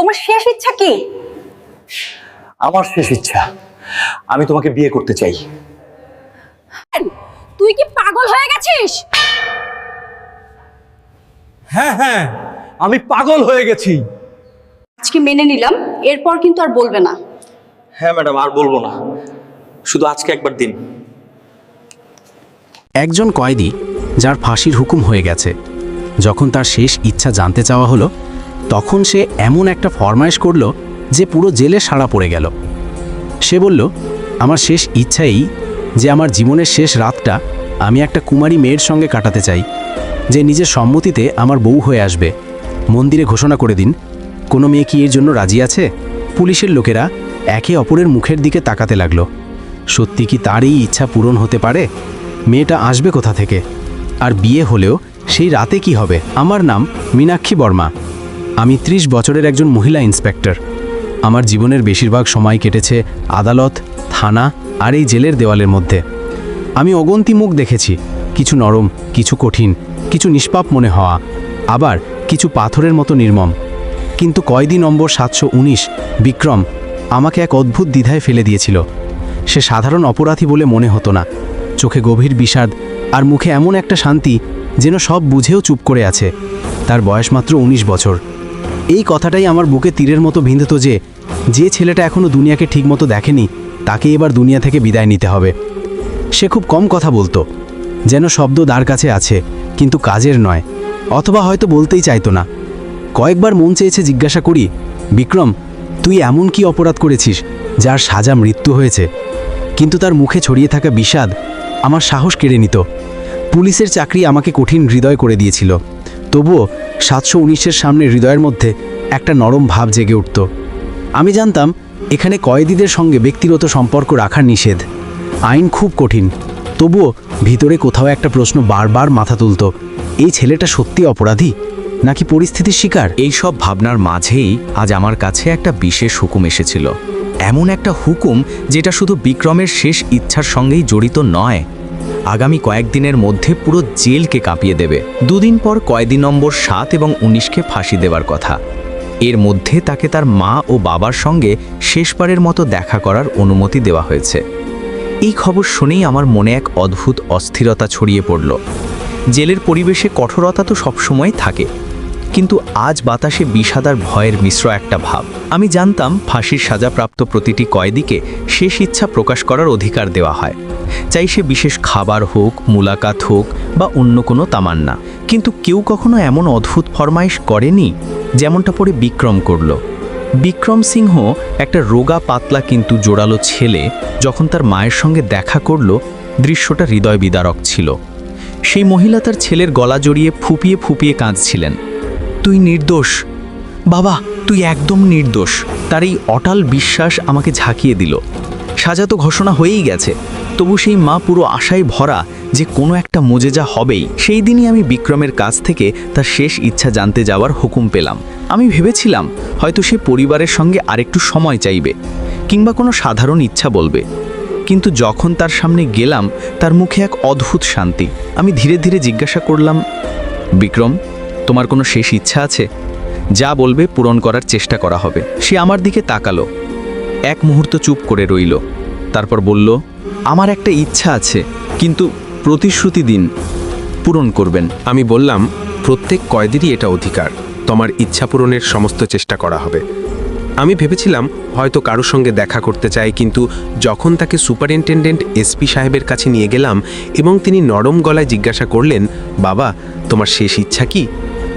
তোমার শেষ ইচ্ছা কি? আমার শেষ ইচ্ছা আমি তোমাকে বিয়ে করতে চাই। তুই কি পাগল হয়ে গেছিস? হ্যাঁ হ্যাঁ আমি পাগল হয়ে গেছি। আজকে মেনে নিলাম এরপর কিন্তু আর বলবে না। হ্যাঁ ম্যাডাম আর বলব না। শুধু আজকে একবার দিন। একজন কয়েদি যার ফাঁসির হুকুম হয়ে গেছে যখন তার শেষ ইচ্ছা জানতে চাওয়া হলো তখন সে এমন একটা ফরমাইশ করল যে পুরো জেলে সাড়া পড়ে গেল। সে বলল, আমার শেষ ইচ্ছা এই যে আমার জীবনের শেষ রাতটা আমি একটা কুমারী মেয়ের সঙ্গে কাটাতে চাই, যে নিজের সম্মতিতে আমার বউ হয়ে আসবে। মন্দিরে ঘোষণা করে দিন, কোনো মেয়ে কি এর জন্য রাজি আছে? পুলিশের লোকেরা একে অপরের মুখের দিকে তাকাতে লাগল। সত্যি কি তার এই ইচ্ছা পূরণ হতে পারে? মেয়েটা আসবে কোথা থেকে? আর বিয়ে হলেও সেই রাতে কি হবে? আমার নাম মীনাক্ষী বর্মা। আমি ত্রিশ বছরের একজন মহিলা ইন্সপেক্টর। আমার জীবনের বেশিরভাগ সময় কেটেছে আদালত, থানা আর এই জেলের দেওয়ালের মধ্যে। আমি অগন্তি মুখ দেখেছি, কিছু নরম, কিছু কঠিন, কিছু নিষ্পাপ মনে হওয়া, আবার কিছু পাথরের মতো নির্মম। কিন্তু কয়দি নম্বর সাতশো উনিশ, বিক্রম, আমাকে এক অদ্ভুত দ্বিধায় ফেলে দিয়েছিল। সে সাধারণ অপরাধী বলে মনে হতো না। চোখে গভীর বিষাদ আর মুখে এমন একটা শান্তি যেন সব বুঝেও চুপ করে আছে। তার বয়স মাত্র ১৯ বছর। এই কথাটাই আমার বুকে তীরের মতো ভিন্দত যে যে ছেলেটা এখনও দুনিয়াকে ঠিকমতো দেখেনি, তাকে এবার দুনিয়া থেকে বিদায় নিতে হবে। সে খুব কম কথা বলতো, যেন শব্দ দাঁড় কাছে আছে, কিন্তু কাজের নয়, অথবা হয়তো বলতেই চাইতো না। কয়েকবার মন চেয়েছে জিজ্ঞাসা করি, বিক্রম, তুই এমন কি অপরাধ করেছিস, যার সাজা মৃত্যু হয়েছে? কিন্তু তার মুখে ছড়িয়ে থাকা বিষাদ আমার সাহস কেড়ে নিত। পুলিশের চাকরি আমাকে কঠিন হৃদয় করে দিয়েছিল। তবুও সাতশো উনিশের সামনে হৃদয়ের মধ্যে একটা নরম ভাব জেগে উঠত। আমি জানতাম, এখানে কয়েদিদের সঙ্গে ব্যক্তিগত সম্পর্ক রাখার নিষেধ। আইন খুব কঠিন, তবুও ভিতরে কোথাও একটা প্রশ্ন বারবার মাথা তুলত, এই ছেলেটা সত্যি অপরাধী, নাকি পরিস্থিতির শিকার? এই সব ভাবনার মাঝেই আজ আমার কাছে একটা বিশেষ হুকুম এসেছিল। এমন একটা হুকুম যেটা শুধু বিক্রমের শেষ ইচ্ছার সঙ্গেই জড়িত নয় আগামী কয়েকদিনের মধ্যে পুরো জেলকে কাঁপিয়ে দেবে। দুদিন পর কয়েদি নম্বর সাত এবং উনিশকে ফাঁসি দেওয়ার কথা। এর মধ্যে তাকে তার মা ও বাবার সঙ্গে শেষবারের মতো দেখা করার অনুমতি দেওয়া হয়েছে। এই খবর শুনেই আমার মনে এক অদ্ভুত অস্থিরতা ছড়িয়ে পড়ল। জেলের পরিবেশে কঠোরতা তো সবসময় থাকে, কিন্তু আজ বাতাসে বিষাদার ভয়ের মিশ্র একটা ভাব। আমি জানতাম ফাঁসির সাজাপ্রাপ্ত প্রতিটি কয়েদিকে শেষ ইচ্ছা প্রকাশ করার অধিকার দেওয়া হয়। চাই সে বিশেষ খাবার হোক, মুলাকাত হোক বা অন্য কোনো তামান্না। কিন্তু কেউ কখনো এমন অদ্ভুত ফরমাইশ করেনি যেমনটা পরে বিক্রম করল। বিক্রম সিংহ একটা রোগা পাতলা কিন্তু জোরালো ছেলে যখন তার মায়ের সঙ্গে দেখা করল, দৃশ্যটা হৃদয় বিদারক ছিল। সেই মহিলা তার ছেলের গলা জড়িয়ে ফুপিয়ে ফুপিয়ে কাঁদছিলেন। তুই নির্দোষ। বাবা, তুই একদম নির্দোষ। তার এই অটাল বিশ্বাস আমাকে ঝাঁকিয়ে দিল। সাজা তো ঘোষণা হয়েই গেছে। তবু সেই মা পুরো আশায় ভরা যে কোনো একটা মোজেজা হবেই, সেই দিনই আমি বিক্রমের কাছ থেকে তার শেষ ইচ্ছা জানতে যাওয়ার হুকুম পেলাম। আমি ভেবেছিলাম হয়তো সে পরিবারের সঙ্গে আরেকটু সময় চাইবে, কিংবা কোনো সাধারণ ইচ্ছা বলবে। কিন্তু যখন তার সামনে গেলাম, তার মুখে এক অদ্ভুত শান্তি। আমি ধীরে ধীরে জিজ্ঞাসা করলাম, বিক্রম, তোমার কোনো শেষ ইচ্ছা আছে? যা বলবে পূরণ করার চেষ্টা করা হবে। সে আমার দিকে তাকালো। এক মুহূর্ত চুপ করে রইল। তারপর বলল, আমার একটা ইচ্ছা আছে, কিন্তু প্রতিশ্রুতি দিন, পূরণ করবেন। আমি বললাম, প্রত্যেক কয়েদেরই এটা অধিকার। তোমার ইচ্ছা পূরণের সমস্ত চেষ্টা করা হবে। আমি ভেবেছিলাম, হয়তো কারোর সঙ্গে দেখা করতে চাই, কিন্তু যখন তাকে সুপারিনটেন্ডেন্ট এসপি সাহেবের কাছে নিয়ে গেলাম এবং তিনি নরম গলায় জিজ্ঞাসা করলেন, বাবা, তোমার শেষ ইচ্ছা কি?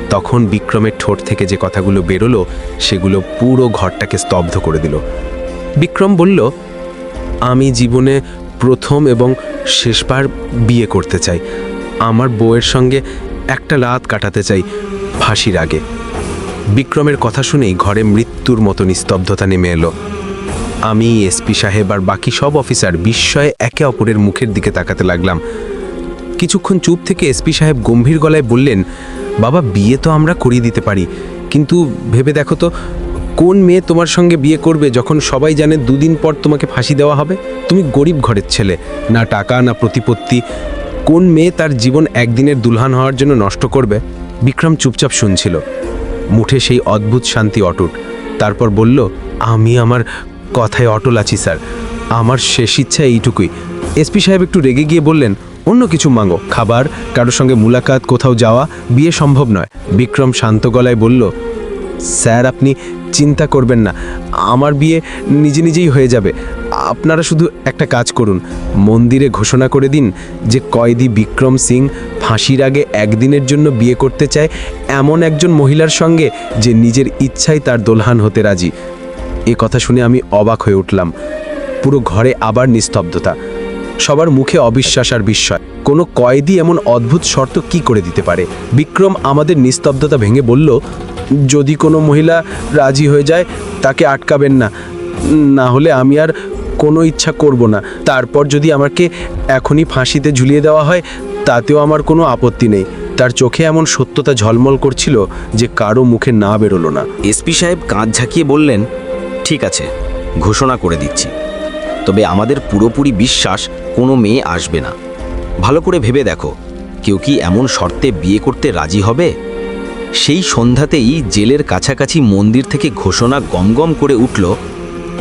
তখন বিক্রমের ঠোঁট থেকে যে কথাগুলো বেরোলো, সেগুলো পুরো ঘরটাকে স্তব্ধ করে দিল। বিক্রম বলল, আমি জীবনে প্রথম এবং শেষবার বিয়ে করতে চাই। আমার বউয়ের সঙ্গে একটা রাত কাটাতে চাই ফাঁসির আগে। বিক্রমের কথা শুনেই ঘরে মৃত্যুর মতো নিস্তব্ধতা নেমে এলো। আমি এসপি সাহেব আর বাকি সব অফিসার বিস্ময়ে একে অপরের মুখের দিকে তাকাতে লাগলাম। কিছুক্ষণ চুপ থেকে এসপি সাহেব গম্ভীর গলায় বললেন, বাবা, বিয়ে তো আমরা করিয়ে দিতে পারি। কিন্তু ভেবে দেখো তো কোন মেয়ে তোমার সঙ্গে বিয়ে করবে যখন সবাই জানে দুদিন পর তোমাকে ফাঁসি দেওয়া হবে? তুমি গরিব ঘরের ছেলে, না টাকা, না প্রতিপত্তি। কোন মেয়ে তার জীবন একদিনের দুলহান হওয়ার জন্য নষ্ট করবে? বিক্রম চুপচাপ শুনছিল। মুঠে সেই অদ্ভুত শান্তি অটুট। তারপর বলল, আমি আমার কথায় অটল আছি, স্যার। আমার শেষ ইচ্ছা এইটুকুই। এসপি সাহেব একটু রেগে গিয়ে বললেন, অন্য কিছু মাঙ্গো খাবার, কারোর সঙ্গে মুলাকাত, কোথাও যাওয়া, বিয়ে সম্ভব নয়। বিক্রম শান্ত গলায় বলল স্যার, আপনি চিন্তা করবেন না। আমার বিয়ে নিজে নিজেই হয়ে যাবে। আপনারা শুধু একটা কাজ করুন। মন্দিরে ঘোষণা করে দিন যে কয়েদি বিক্রম সিং ফাঁসির আগে একদিনের জন্য বিয়ে করতে চায় এমন একজন মহিলার সঙ্গে যে নিজের ইচ্ছাই তার দোলহান হতে রাজি। এ কথা শুনে আমি অবাক হয়ে উঠলাম। পুরো ঘরে আবার নিস্তব্ধতা। সবার মুখে অবিশ্বাস আর বিস্ময়। কোনো কয়েদি এমন অদ্ভুত শর্ত কি করে দিতে পারে? বিক্রম আমাদের নিস্তব্ধতা ভেঙে বলল যদি কোনো মহিলা রাজি হয়ে যায়, তাকে আটকাবেন না। না হলে আমি আর কোনো ইচ্ছা করব না। তারপর যদি আমাকে এখনই ফাঁসিতে ঝুলিয়ে দেওয়া হয়, তাতেও আমার কোনো আপত্তি নেই। তার চোখে এমন সত্যতা ঝলমল করছিল যে কারও মুখে না বেরোলো না। এসপি সাহেব কাঁধ ঝাঁকিয়ে বললেন, ঠিক আছে, ঘোষণা করে দিচ্ছি। তবে আমাদের পুরোপুরি বিশ্বাস কোনো মেয়ে আসবে না। ভালো করে ভেবে দেখো, কেউ কি এমন শর্তে বিয়ে করতে রাজি হবে? সেই সন্ধ্যাতেই জেলের কাছাকাছি মন্দির থেকে ঘোষণা গমগম করে উঠল,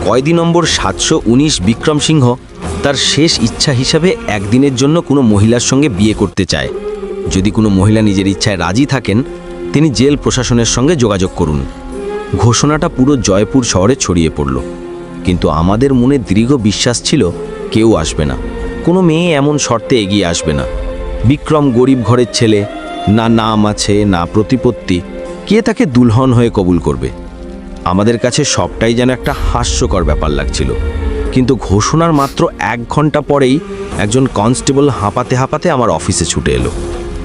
কয়দি নম্বর সাতশো উনিশ বিক্রম সিংহ তার শেষ ইচ্ছা হিসাবে একদিনের জন্য কোনো মহিলার সঙ্গে বিয়ে করতে চায়। যদি কোনো মহিলা নিজের ইচ্ছায় রাজি থাকেন, তিনি জেল প্রশাসনের সঙ্গে যোগাযোগ করুন। ঘোষণাটা পুরো জয়পুর শহরে ছড়িয়ে পড়ল। কিন্তু আমাদের মনে দীর্ঘ বিশ্বাস ছিল, কেউ আসবে না। কোনো মেয়ে এমন শর্তে এগিয়ে আসবে না। বিক্রম গরিব ঘরের ছেলে না নাম আছে, না প্রতিপত্তি। কে তাকে দুলহন হয়ে কবুল করবে? আমাদের কাছে সবটাই যেন একটা হাস্যকর ব্যাপার লাগছিল। কিন্তু ঘোষণার মাত্র এক ঘণ্টা পরেই একজন কনস্টেবল হাঁপাতে হাঁপাতে আমার অফিসে ছুটে এলো।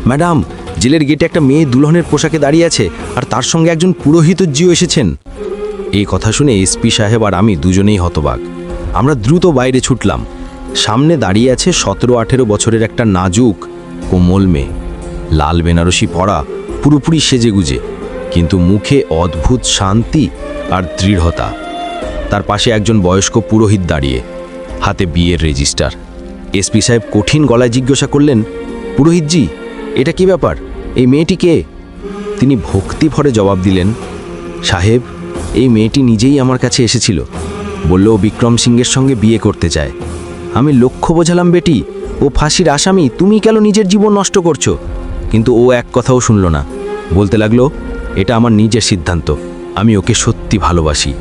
ম্যাডাম, জেলের গেটে একটা মেয়ে দুলহনের পোশাকে দাঁড়িয়ে আছে আর তার সঙ্গে একজন পুরোহিত জিও এসেছেন। এই কথা শুনে এসপি সাহেব আর আমি দুজনেই হতবাক। আমরা দ্রুত বাইরে ছুটলাম। সামনে দাঁড়িয়ে আছে সতেরো আঠেরো বছরের একটা নাজুক, কোমল মেয়ে। লাল বেনারসি পরা পুরোপুরি সেজেগুজে, কিন্তু মুখে অদ্ভুত শান্তি আর দৃঢ়তা। তার পাশে একজন বয়স্ক পুরোহিত দাঁড়িয়ে, হাতে বিয়ের রেজিস্টার। এসপি সাহেব কঠিন গলায় জিজ্ঞাসা করলেন, পুরোহিতজি, এটা কি ব্যাপার? এই মেয়েটি কে? তিনি ভক্তি ভরে জবাব দিলেন, সাহেব, এই মেয়েটি নিজেই আমার কাছে এসেছিল। বলল, বিক্রম সিংয়ের সঙ্গে বিয়ে করতে চায়। আমি লক্ষ্য বোঝালাম বেটি, ও ফাঁসির আসামি, তুমি কেন নিজের জীবন নষ্ট করছ? কিন্তু ও এক কথাও শুনল না। বলতে লাগল, এটা আমার নিজের সিদ্ধান্ত। আমি ওকে সত্যি ভালোবাসি।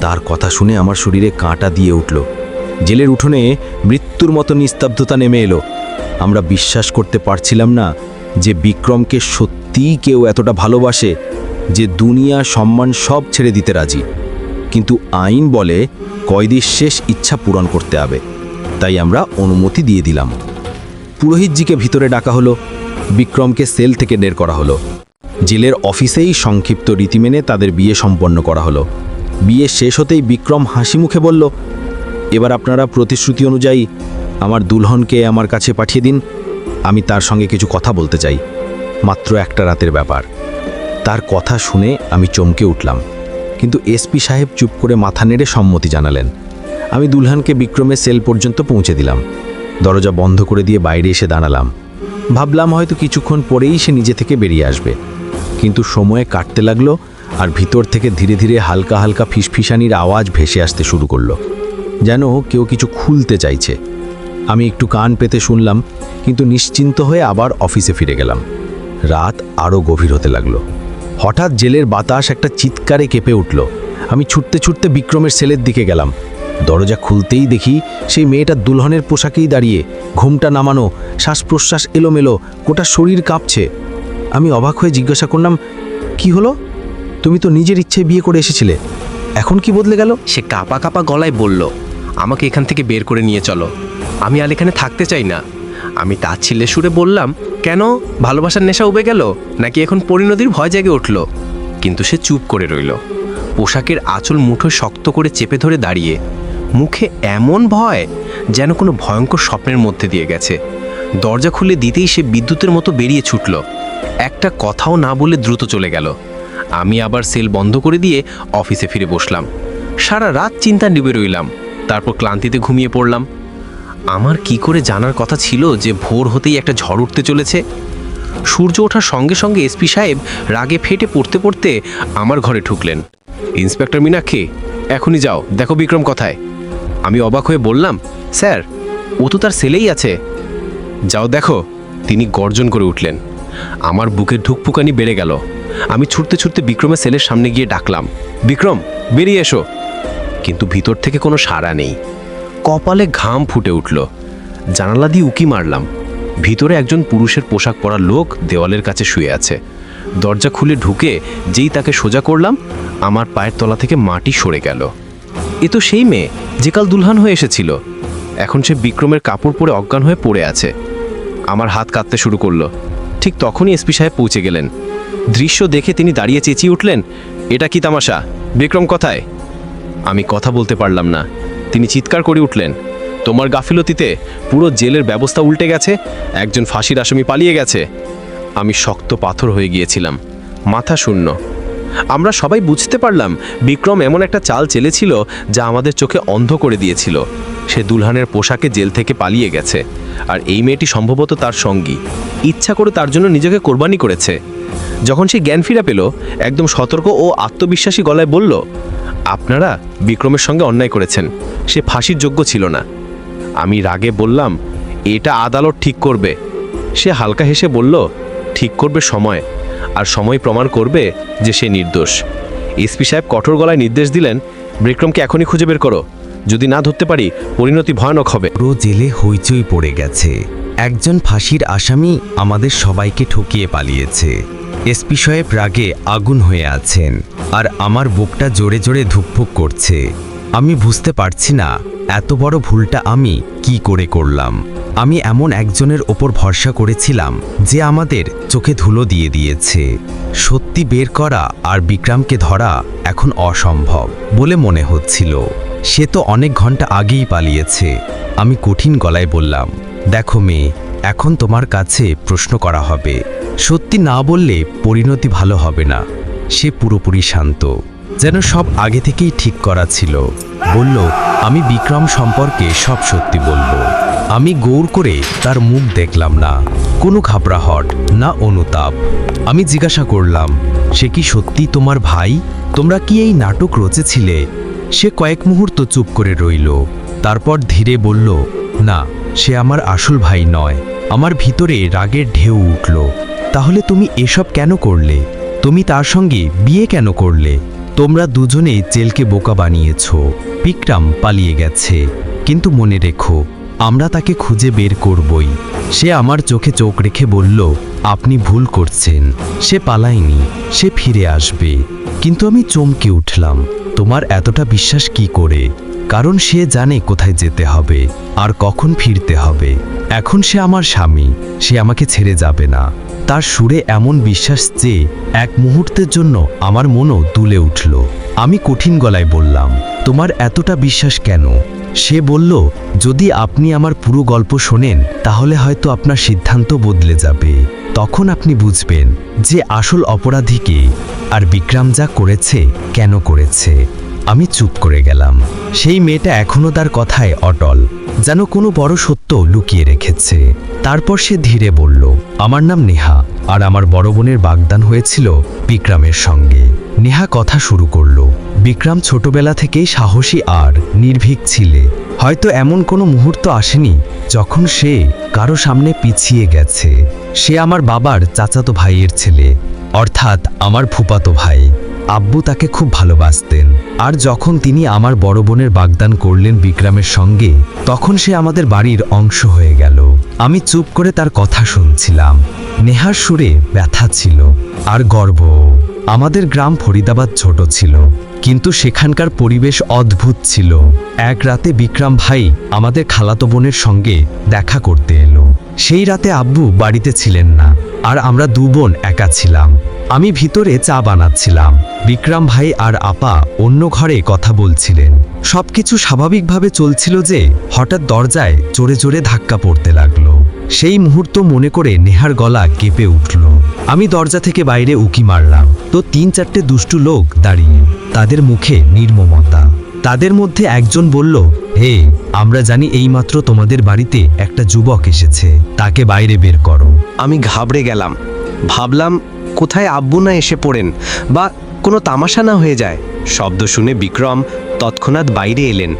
তার কথা শুনে আমার শরীরে কাঁটা দিয়ে উঠল। জেলের উঠোনে মৃত্যুর মতো নিস্তব্ধতা নেমে এলো। আমরা বিশ্বাস করতে পারছিলাম না যে বিক্রমকে সত্যিই কেউ এতটা ভালোবাসে যে দুনিয়া সম্মান সব ছেড়ে দিতে রাজি। কিন্তু আইন বলে কয়দির শেষ ইচ্ছা পূরণ করতে হবে। তাই আমরা অনুমতি দিয়ে দিলাম। পুরোহিতজিকে ভিতরে ডাকা হলো। বিক্রমকে সেল থেকে বের করা হলো। জেলের অফিসেই সংক্ষিপ্ত রীতি মেনে তাদের বিয়ে সম্পন্ন করা হলো। বিয়ে শেষ হতেই বিক্রম হাসি মুখে বলল, এবার আপনারা প্রতিশ্রুতি অনুযায়ী আমার দুলহনকে আমার কাছে পাঠিয়ে দিন, আমি তার সঙ্গে কিছু কথা বলতে চাই। মাত্র একটা রাতের ব্যাপার। তার কথা শুনে আমি চমকে উঠলাম। কিন্তু এসপি সাহেব চুপ করে মাথা নেড়ে সম্মতি জানালেন। আমি দুলহানকে বিক্রমের সেল পর্যন্ত পৌঁছে দিলাম। দরজা বন্ধ করে দিয়ে বাইরে এসে দাঁড়ালাম। ভাবলাম হয়তো কিছুক্ষণ পরেই সে নিজে থেকে বেরিয়ে আসবে। কিন্তু সময় কাটতে লাগল আর ভিতর থেকে ধীরে ধীরে হালকা হালকা ফিসফিসানির আওয়াজ ভেসে আসতে শুরু করল। যেন কেউ কিছু খুলতে চাইছে। আমি একটু কান পেতে শুনলাম, কিন্তু নিশ্চিন্ত হয়ে আবার অফিসে ফিরে গেলাম। রাত আরও গভীর হতে লাগল। হঠাৎ জেলের বাতাস একটা চিৎকারে কেঁপে উঠল। আমি ছুটতে ছুটতে বিক্রমের সেলের দিকে গেলাম। দরজা খুলতেই দেখি সেই মেয়েটা দুলহনের পোশাকেই দাঁড়িয়ে, ঘুমটা নামানো শ্বাস প্রশ্বাস এলোমেলো, গোটা শরীর কাঁপছে। আমি অবাক হয়ে জিজ্ঞাসা করলাম, কি হলো? তুমি তো নিজের ইচ্ছে বিয়ে করে এসেছিলে। এখন কি বদলে গেল? সে কাপা কাপা গলায় বলল, আমাকে এখান থেকে বের করে নিয়ে চলো। আমি আর এখানে থাকতে চাই না। আমি তার ছিলে সুরে বললাম, কেন? ভালোবাসার নেশা উবে গেল? নাকি এখন পরিণতির ভয় জেগে উঠল? কিন্তু সে চুপ করে রইল। পোশাকের আঁচল মুঠো শক্ত করে চেপে ধরে দাঁড়িয়ে মুখে এমন ভয় যেন কোনো ভয়ঙ্কর স্বপ্নের মধ্যে দিয়ে গেছে। দরজা খুলে দিতেই সে বিদ্যুতের মতো বেরিয়ে ছুটল। একটা কথাও না বলে দ্রুত চলে গেল। আমি আবার সেল বন্ধ করে দিয়ে অফিসে ফিরে বসলাম। সারা রাত চিন্তা ডুবে রইলাম, তারপর ক্লান্তিতে ঘুমিয়ে পড়লাম। আমার কি করে জানার কথা ছিল যে ভোর হতেই একটা ঝড় উঠতে চলেছে? সূর্য ওঠার সঙ্গে সঙ্গে এসপি সাহেব রাগে ফেটে পড়তে পড়তে আমার ঘরে ঢুকলেন। ইন্সপেক্টর মীনাক্ষী, এখনই যাও, দেখো বিক্রম কোথায়। আমি অবাক হয়ে বললাম, স্যার, ও তো তার ছেলেই আছে। যাও দেখো। তিনি গর্জন করে উঠলেন। আমার বুকের ঢুকপুকানি বেড়ে গেল। আমি ছুটতে ছুটতে বিক্রমের সেলের সামনে গিয়ে ডাকলাম, বিক্রম, বেরিয়ে এসো। কিন্তু ভিতর থেকে কোনো সাড়া নেই। কপালে ঘাম ফুটে উঠল। জানালা দিয়ে উকি মারলাম। ভিতরে একজন পুরুষের পোশাক পরা লোক দেওয়ালের কাছে শুয়ে আছে। দরজা খুলে ঢুকে যেই তাকে সোজা করলাম, আমার পায়ের তলা থেকে মাটি সরে গেল। এ তো সেই মেয়ে যে কাল দুলহান হয়ে এসেছিল। এখন সে বিক্রমের কাপড় পরে অজ্ঞান হয়ে পড়ে আছে। আমার হাত কাঁপতে শুরু করল। ঠিক তখনই এসপি সাহেব পৌঁছে গেলেন। দৃশ্য দেখে তিনি দাঁড়িয়ে চেঁচিয়ে উঠলেন, এটা কি তামাশা? বিক্রম কথায়? আমি কথা বলতে পারলাম না। তিনি চিৎকার করে উঠলেন, তোমার গাফিলতিতে পুরো জেলের ব্যবস্থা উল্টে গেছে, একজন ফাঁসির আসামি পালিয়ে গেছে। আমি শক্ত পাথর হয়ে গিয়েছিলাম। মাথা শূন্য। আমরা সবাই বুঝতে পারলাম বিক্রম এমন একটা চাল চেলেছিল যা আমাদের চোখে অন্ধ করে দিয়েছিল। সে দুলহানের পোশাকে জেল থেকে পালিয়ে গেছে, আর এই মেয়েটি সম্ভবত তার সঙ্গী। ইচ্ছা করে তার জন্য নিজেকে কোরবানি করেছে। যখন সে জ্ঞান ফিরা পেল, একদম সতর্ক ও আত্মবিশ্বাসী গলায় বলল, আপনারা বিক্রমের সঙ্গে অন্যায় করেছেন, সে ফাঁসির যোগ্য ছিল না। আমি রাগে বললাম, এটা আদালত ঠিক করবে। সে হালকা হেসে বলল, ঠিক করবে সময় আর সময় প্রমাণ করবে যে সে নির্দোষ। এসপি সাহেব কঠোর গলায় নির্দেশ দিলেন, বিক্রমকে এখনই খুঁজে বের করো। যদি না ধরতে পারি, পরিণতি ভয়ানক হবে। পুরো জেলে হইচই পড়ে গেছে। একজন ফাঁসির আসামি আমাদের সবাইকে ঠকিয়ে পালিয়েছে। এসপি সাহেব রাগে আগুন হয়ে আছেন আর আমার বুকটা জোরে জোরে ধুকফুক করছে। আমি বুঝতে পারছি না, এত বড় ভুলটা আমি কি করে করলাম। আমি এমন একজনের ওপর ভরসা করেছিলাম যে আমাদের চোখে ধুলো দিয়ে দিয়েছে। সত্যি বের করা আর বিক্রমকে ধরা এখন অসম্ভব বলে মনে হচ্ছিল। সে তো অনেক ঘণ্টা আগেই পালিয়েছে। আমি কঠিন গলায় বললাম, দেখো মেয়ে, এখন তোমার কাছে প্রশ্ন করা হবে। সত্যি না বললে পরিণতি ভালো হবে না। সে পুরোপুরি শান্ত, যেন সব আগে থেকেই ঠিক করা ছিল। বলল, আমি বিক্রম সম্পর্কে সব সত্যি বলব। আমি গৌর করে তার মুখ দেখলাম না। কোনো ঘাবড়াহট, না অনুতাপ। আমি জিজ্ঞাসা করলাম, সে কি সত্যি তোমার ভাই? তোমরা কি এই নাটক রচেছিলে? সে কয়েক মুহূর্ত চুপ করে রইল। তারপর ধীরে বলল, না, সে আমার আসল ভাই নয়। আমার ভিতরে রাগের ঢেউ উঠল। তাহলে তুমি এসব কেন করলে? তুমি তার সঙ্গে বিয়ে কেন করলে? তোমরা দুজনে জেলকে বোকা বানিয়েছ। বিক্রম পালিয়ে গেছে। কিন্তু মনে রেখো আমরা তাকে খুঁজে বের করবই। সে আমার চোখে চোখ রেখে বলল, আপনি ভুল করছেন। সে পালায়নি, সে ফিরে আসবে। কিন্তু আমি চমকে উঠলাম। তোমার এতটা বিশ্বাস কি করে? কারণ সে জানে কোথায় যেতে হবে, আর কখন ফিরতে হবে। এখন সে আমার স্বামী, সে আমাকে ছেড়ে যাবে না। তার সুরে এমন বিশ্বাস যে, এক মুহূর্তের জন্য আমার মনও দুলে উঠল। আমি কঠিন গলায় বললাম, তোমার এতটা বিশ্বাস কেন? সে বলল, যদি আপনি আমার পুরো গল্প শোনেন, তাহলে হয়তো আপনার সিদ্ধান্ত বদলে যাবে। তখন আপনি বুঝবেন যে আসল অপরাধীকে আর বিক্রম যা করেছে, কেন করেছে। আমি চুপ করে গেলাম। সেই মেয়েটা এখনও তার কথায় অটল, যেন কোনো বড় সত্য লুকিয়ে রেখেছে। তারপর সে ধীরে বলল, আমার নাম নেহা, আর আমার বড় বোনের বাগদান হয়েছিল বিক্রমের সঙ্গে। নেহা কথা শুরু করল। বিক্রম ছোটবেলা থেকেই সাহসী আর নির্ভীক ছিলে। হয়তো এমন কোনো মুহূর্ত আসেনি যখন সে কারও সামনে পিছিয়ে গেছে। সে আমার বাবার চাচাতো ভাইয়ের ছেলে, অর্থাৎ আমার ফুপাতো ভাই। আব্বু তাকে খুব ভালোবাসতেন। আর যখন তিনি আমার বড় বোনের বাগদান করলেন বিক্রমের সঙ্গে, তখন সে আমাদের বাড়ির অংশ হয়ে গেল। আমি চুপ করে তার কথা শুনছিলাম। নেহার সুরে ব্যথা ছিল আর গর্ব আমাদের গ্রাম ফরিদাবাদ ছোট ছিল, কিন্তু সেখানকার পরিবেশ অদ্ভুত ছিল। এক রাতে বিক্রম ভাই আমাদের খালাতো বোনের সঙ্গে দেখা করতে এলো। সেই রাতে আব্বু বাড়িতে ছিলেন না, আর আমরা দু বোন একা ছিলাম। আমি ভিতরে চা বানাচ্ছিলাম। বিক্রম ভাই আর আপা অন্য ঘরে কথা বলছিলেন। সবকিছু স্বাভাবিকভাবে চলছিল যে হঠাৎ দরজায় জোরে জোরে ধাক্কা পড়তে লাগল। সেই মুহূর্ত মনে করে নেহার গলা কেঁপে উঠল। আমি দরজা থেকে বাইরে উকি মারলাম। তো তিন চারটে দুষ্টু লোক দাঁড়িয়ে, তাদের মুখে নির্মমতা। তাদের মধ্যে একজন বলল, হে, আমরা জানি এইমাত্র তোমাদের বাড়িতে একটা যুবক এসেছে। তাকে বাইরে বের করো। আমি ঘাবড়ে গেলাম। ভাবলাম, কোথায় আব্বু না এসে পড়েন? বা কোনো তামাশা না হয়ে যায়? শব্দ শুনে বিক্রম তৎক্ষণাৎ বাইরে এলেন।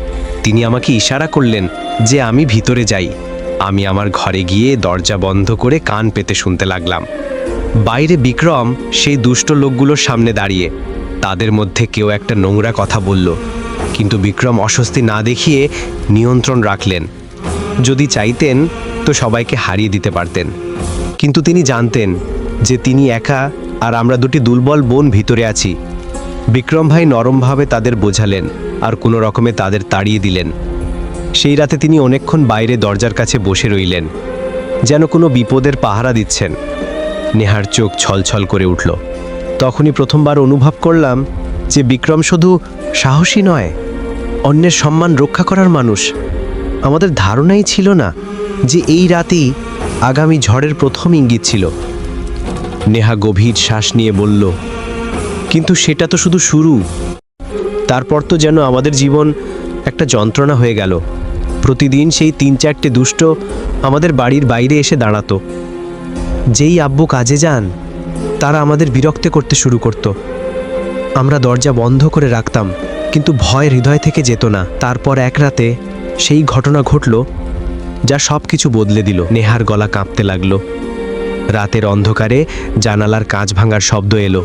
তিনি আমাকে ইশারা করলেন যে আমি ভিতরে যাই। আমি আমার ঘরে গিয়ে দরজা বন্ধ করে কান পেতে শুনতে লাগলাম। বাইরে বিক্রম সেই দুষ্ট লোকগুলোর সামনে দাঁড়িয়ে। তাদের মধ্যে কেউ একটা নোংরা কথা বলল। কিন্তু বিক্রম অস্বস্তি না দেখিয়ে নিয়ন্ত্রণ রাখলেন। যদি চাইতেন তো সবাইকে হারিয়ে দিতে পারতেন। কিন্তু তিনি জানতেন যে তিনি একা আর আমরা দুটি দুর্বল বোন ভিতরে আছি। বিক্রম ভাই নরমভাবে তাদের বোঝালেন আর কোনো রকমে তাদের তাড়িয়ে দিলেন। সেই রাতে তিনি অনেকক্ষণ বাইরে দরজার কাছে বসে রইলেন। যেন কোনো বিপদের পাহারা দিচ্ছেন। নেহার চোখ ছলছল করে উঠল। তখনই প্রথমবার অনুভব করলাম যে বিক্রম শুধু সাহসী নয়, অন্যের সম্মান রক্ষা করার মানুষ। আমাদের ধারণাই ছিল না যে এই রাতেই আগামী ঝড়ের প্রথম ইঙ্গিত ছিল। নেহা গভীর শ্বাস নিয়ে বলল, কিন্তু সেটা তো শুধু শুরু। তারপর তো যেন আমাদের জীবন একটা যন্ত্রণা হয়ে গেল। প্রতিদিন সেই তিন চারটে দুষ্ট আমাদের বাড়ির বাইরে এসে দাঁড়াতো। যেই আব্বু কাজে যান, তারা আমাদের বিরক্ত করতে শুরু করত। আমরা দরজা বন্ধ করে রাখতাম, কিন্তু ভয় হৃদয় থেকে যেত না। তারপর এক রাতে সেই ঘটনা ঘটল, যা সব কিছু বদলে দিল। নেহার গলা কাঁপতে লাগল। রাতের অন্ধকারে জানালার কাঁচ ভাঙার শব্দ এলো।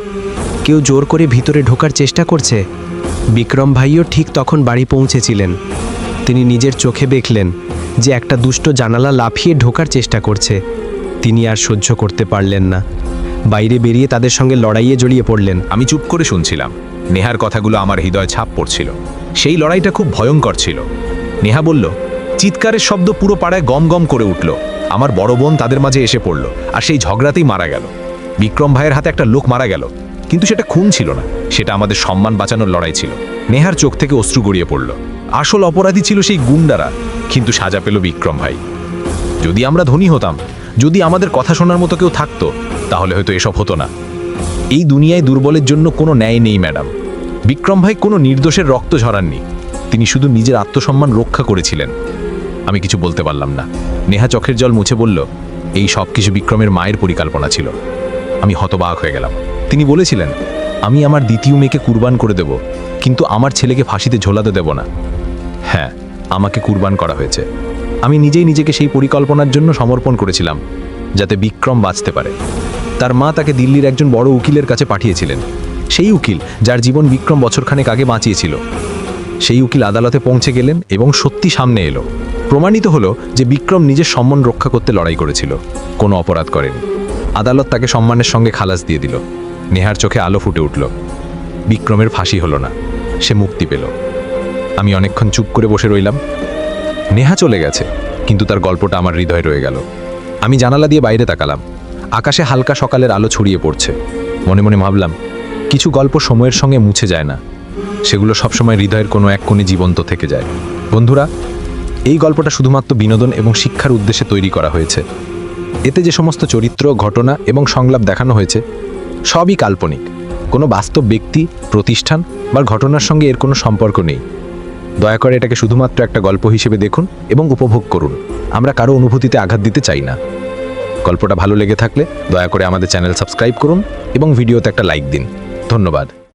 কেউ জোর করে ভিতরে ঢোকার চেষ্টা করছে। বিক্রম ভাইও ঠিক তখন বাড়ি পৌঁছেছিলেন। তিনি নিজের চোখে দেখলেন যে একটা দুষ্ট জানালা লাফিয়ে ঢোকার চেষ্টা করছে। তিনি আর সহ্য করতে পারলেন না। বাইরে বেরিয়ে তাদের সঙ্গে লড়াইয়ে জড়িয়ে পড়লেন। আমি চুপ করে শুনছিলাম। নেহার কথাগুলো আমার হৃদয় ছাপ পড়ছিল। সেই লড়াইটা খুব ভয়ঙ্কর ছিল। নেহা বলল, চিৎকারের শব্দ পুরো পাড়ায় গম গম করে উঠল। আমার বড় বোন তাদের মাঝে এসে পড়ল আর সেই ঝগড়াতেই মারা গেল। বিক্রম ভাইয়ের হাতে একটা লোক মারা গেল। কিন্তু সেটা খুন ছিল না। সেটা আমাদের সম্মান বাঁচানোর লড়াই ছিল। নেহার চোখ থেকে অশ্রু গড়িয়ে পড়ল। আসল অপরাধী ছিল সেই গুন্ডারা। কিন্তু সাজা পেল বিক্রম ভাই। যদি আমরা ধনী হতাম যদি আমাদের কথা শোনার মতো কেউ থাকতো, তাহলে হয়তো এসব হতো না। এই দুনিয়ায় দুর্বলের জন্য কোনো ন্যায় নেই, ম্যাডাম। বিক্রম ভাই কোনো নির্দোষের রক্ত ঝরাননি। তিনি শুধু নিজের আত্মসম্মান রক্ষা করেছিলেন। আমি কিছু বলতে পারলাম না। নেহা চোখের জল মুছে বলল, এই সব কিছু বিক্রমের মায়ের পরিকল্পনা ছিল। আমি হতবাক হয়ে গেলাম। তিনি বলেছিলেন, আমি আমার দ্বিতীয় মেয়েকে কুরবান করে দেব, কিন্তু আমার ছেলেকে ফাঁসিতে ঝোলাতে দেব না। হ্যাঁ আমাকে কুরবান করা হয়েছে। আমি নিজেই নিজেকে সেই পরিকল্পনার জন্য সমর্পণ করেছিলাম, যাতে বিক্রম বাঁচতে পারে। তার মা তাকে দিল্লির একজন বড় উকিলের কাছে পাঠিয়েছিলেন। সেই উকিল, যার জীবন বিক্রম বছরখানেক আগে বাঁচিয়েছিল। সেই উকিল আদালতে পৌঁছে গেলেন এবং সত্যি সামনে এলো। প্রমাণিত হলো যে বিক্রম নিজের সম্মান রক্ষা করতে লড়াই করেছিল। কোনো অপরাধ করেনি। আদালত তাকে সম্মানের সঙ্গে খালাস দিয়ে দিল। নেহার চোখে আলো ফুটে উঠল। বিক্রমের ফাঁসি হলো না। সে মুক্তি পেল। আমি অনেকক্ষণ চুপ করে বসে রইলাম। নেহা চলে গেছে, কিন্তু তার গল্পটা আমার হৃদয়ে রয়ে গেল। আমি জানালা দিয়ে বাইরে তাকালাম। আকাশে হালকা সকালের আলো ছড়িয়ে পড়ছে। মনে মনে ভাবলাম, কিছু গল্প সময়ের সঙ্গে মুছে যায় না। সেগুলো সবসময় হৃদয়ের কোনো এক কোণে জীবন্ত থেকে যায়। বন্ধুরা, এই গল্পটা শুধুমাত্র বিনোদন এবং শিক্ষার উদ্দেশ্যে তৈরি করা হয়েছে। এতে যে সমস্ত চরিত্র, ঘটনা এবং সংলাপ দেখানো হয়েছে, সবই কাল্পনিক। কোনো বাস্তব ব্যক্তি, প্রতিষ্ঠান বা ঘটনার সঙ্গে এর কোনো সম্পর্ক নেই। দয়া করে এটাকে শুধুমাত্র একটা গল্প হিসেবে দেখুন এবং উপভোগ করুন। আমরা কারও অনুভূতিতে আঘাত দিতে চাই না। গল্পটা ভালো লেগে থাকলে দয়া করে আমাদের চ্যানেল সাবস্ক্রাইব করুন এবং ভিডিওতে একটা লাইক দিন। ধন্যবাদ।